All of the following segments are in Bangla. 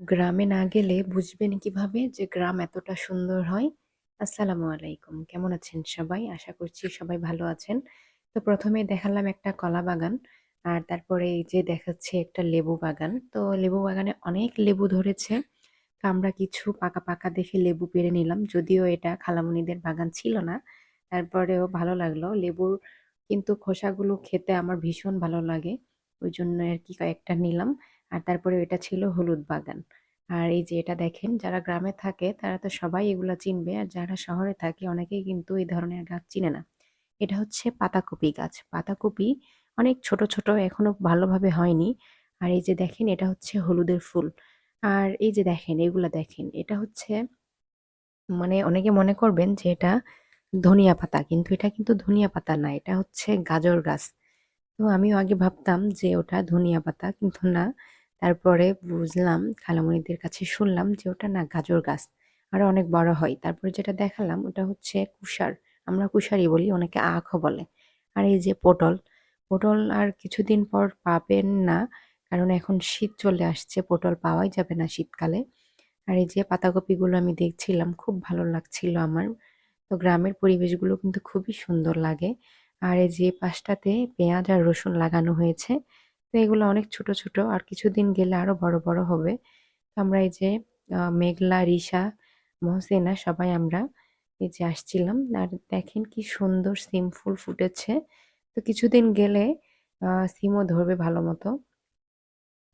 গ্রামে না গেলে বুঝবেন কীভাবে যে গ্রাম এতটা সুন্দর হয়? আসসালামু আলাইকুম। কেমন আছেন সবাই? আশা করছি সবাই ভালো আছেন। তো প্রথমে দেখালাম একটা কলা বাগান। আর তারপরে এই যে দেখাচ্ছে একটা লেবু বাগান। তো লেবু বাগানে অনেক লেবু ধরেছে। তো আমরা কিছু পাকা, পাকা দেখে লেবু পেরে নিলাম। যদিও এটা খালামণিদের বাগান ছিল না। তারপরেও ভালো লাগল। লেবুর কিন্তু খোসাগুলো খেতে আমার ভীষণ ভালো লাগে। ওই জন্য আর কি কয়েকটা নিলাম। আর তারপরে এটা ছিল হলুদ বাগান। আর এই যে এটা দেখেন যারা গ্রামে থাকে তারা তো সবাই এগুলা চিনবে। আর যারা শহরে থাকে অনেকেই কিন্তু এই ধরনের গাছ চিনে না। এটা হচ্ছে পাতাকপি গাছ। পাতাকপি অনেক ছোট, ছোট এখনও ভালোভাবে হয়নি। আর এই যে দেখেন এটা হচ্ছে হলুদের ফুল। আর এই যে দেখেন এগুলা দেখেন। এটা হচ্ছে মানে অনেকে মনে করবেন যে এটা ধনিয়া পাতা। কিন্তু এটা কিন্তু ধনিয়া পাতা না। এটা হচ্ছে গাজর গাছ। তো আমিও আগে ভাবতাম যে ওটা ধনিয়া পাতা কিন্তু না। তারপরে বুঝলাম খালামণিদের কাছে শুনলাম যে ওটা না গাজর গাছ। আরও অনেক বড় হয়। তারপরে যেটা দেখালাম ওটা হচ্ছে কুষার। আমরা কুষারই বলি অনেকে আখও বলে। আর এই যে পটল, পটল আর কিছুদিন পর পাবেন না। কারণ এখন শীত চলে আসছে পটল পাওয়াই যাবে না শীতকালে। আর এই যে পাতাকপিগুলো আমি দেখছিলাম খুব ভালো লাগছিল আমার। তো গ্রামের পরিবেশগুলো কিন্তু খুবই সুন্দর লাগে। আর এই যে পাশটাতে পেঁয়াজ আর রসুন লাগানো হয়েছে। তো এগুলো অনেক ছোট, ছোট আর কিছুদিন গেলে আরও বড়, বড় হবে। আমরা এই যে মেঘলা, রিশা, মহসিনা সবাই আমরা এই যে আসছিলাম। আর দেখেন কি সুন্দর সিম ফুল ফুটেছে। তো কিছুদিন গেলে সিমও ধরবে ভালো মতো।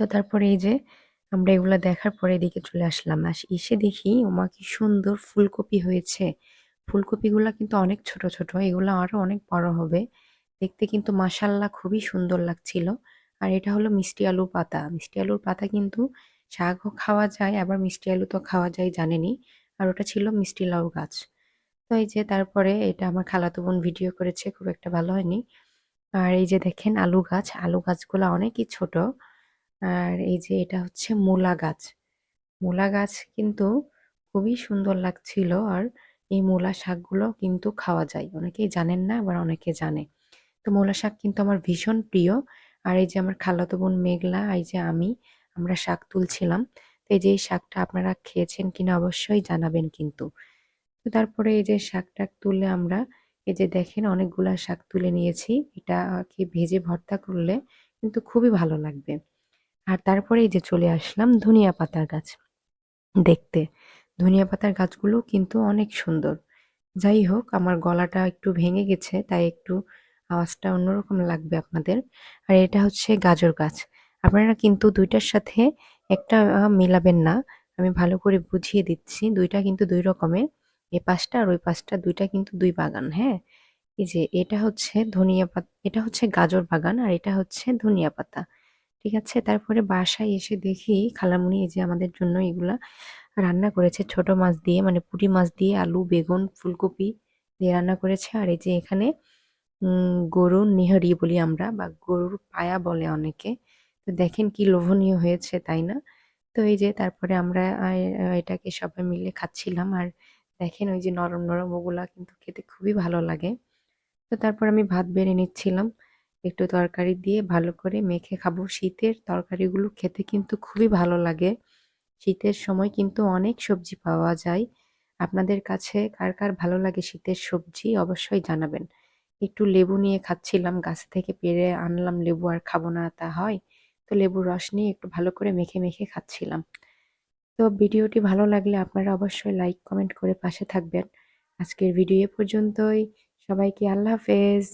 তো তারপরে এই যে আমরা এগুলা দেখার পরে এদিকে চলে আসলাম। আস এসে দেখি ওমা কি সুন্দর ফুলকপি হয়েছে। ফুলকপিগুলা কিন্তু অনেক ছোট, ছোট। এগুলা আরও অনেক বড় হবে। দেখতে কিন্তু মাশাআল্লাহ খুবই সুন্দর লাগছিল। আর এটা হলো মিষ্টি আলুর পাতা। মিষ্টি আলুর পাতা কিন্তু শাকও খাওয়া যায় আবার মিষ্টি আলু তো খাওয়া যায় জানেনই। আর ওটা ছিল মিষ্টি লাউ গাছ। তো এই যে তারপরে এটা আমার খালাতো বোন ভিডিও করেছে খুব একটা ভালো হয়নি। আর এই যে দেখেন আলু গাছ, আলু গাছগুলো অনেকই ছোট। আর এই যে এটা হচ্ছে মূলা গাছ। মূলা গাছ কিন্তু খুবই সুন্দর লাগছিল আর এই মূলা শাকগুলো কিন্তু খাওয়া যায়। অনেকেই জানেন না আবার অনেকে জানে। তো মূলা শাক কিন্তু আমার ভীষণ প্রিয়। আর এই যে আমার খালাতো বোন মেঘলা, এই যে আমি, আমরা শাক তুলছিলাম। তো এই যে এই শাকটা আপনারা খেয়েছেন কিনা অবশ্যই জানাবেন কিন্তু। তো তারপরে এই যে শাক-টাক তুলে আমরা এই যে দেখেন অনেকগুলা শাক তুলে নিয়েছি। এটাকে ভেজে ভর্তা করলে কিন্তু খুবই ভালো লাগবে। আর তারপরে এই যে চলে আসলাম ধনিয়া পাতার গাছ দেখতে। ধনিয়া পাতার গাছগুলো কিন্তু অনেক সুন্দর। যাই হোক আমার গলাটা একটু ভেঙে গেছে তাই একটু আওয়াজটা অন্যরকম লাগবে আপনাদের। আর এটা হচ্ছে গাজর গাছ। আপনারা কিন্তু দুইটার সাথে একটা মেলাবেন না। আমি ভালো করে বুঝিয়ে দিচ্ছি। দুইটা কিন্তু দুই রকমের। এ পাশটা আর ওই পাশটা দুইটা কিন্তু দুই বাগান, হ্যাঁ? এই যে এটা হচ্ছে ধনিয়া পাতা এটা হচ্ছে গাজর বাগান আর এটা হচ্ছে ধনিয়া পাতা। ঠিক আছে? তারপরে বাসায় এসে দেখি খালামুনি এই যে আমাদের জন্য এগুলা রান্না করেছে ছোট মাছ দিয়ে মানে পুঁটি মাছ দিয়ে আলু, বেগুন, ফুলকপি দিয়ে রান্না করেছে। আর এই যে এখানে গরুর নেহারি বলি আমরা বা গরুর পায়া বলে অনেকে। তো দেখেন কি লোভনীয় হয়েছে, তাই না? তো এই যে তারপরে আমরা এটাকে সবাই মিলে খাচ্ছিলাম। আর দেখেন ওই যে নরম, নরম ওগুলা কিন্তু খেতে খুবই ভালো লাগে। তো তারপর আমি ভাত বেড়ে নিচ্ছিলাম। একটু তরকারি দিয়ে ভালো করে মেখে খাব। শীতের তরকারিগুলো খেতে কিন্তু খুবই ভালো লাগে। শীতের সময় কিন্তু অনেক সবজি পাওয়া যায়। আপনাদের কাছে কার, কার ভালো লাগে শীতের সবজি অবশ্যই জানাবেন। একটু লেবু নিয়ে খাচ্ছিলাম। গাছ থেকে পেরে আনলাম লেবু আর খাব না তা হয়? তো লেবুর রস নিয়ে একটু ভালো করে মেখে, মেখে খাচ্ছিলাম। তো ভিডিওটি ভালো লাগলে আপনারা অবশ্যই লাইক, কমেন্ট করে পাশে থাকবেন। আজকের ভিডিও পর্যন্তই। সবাইকে আল্লাহ হাফেজ।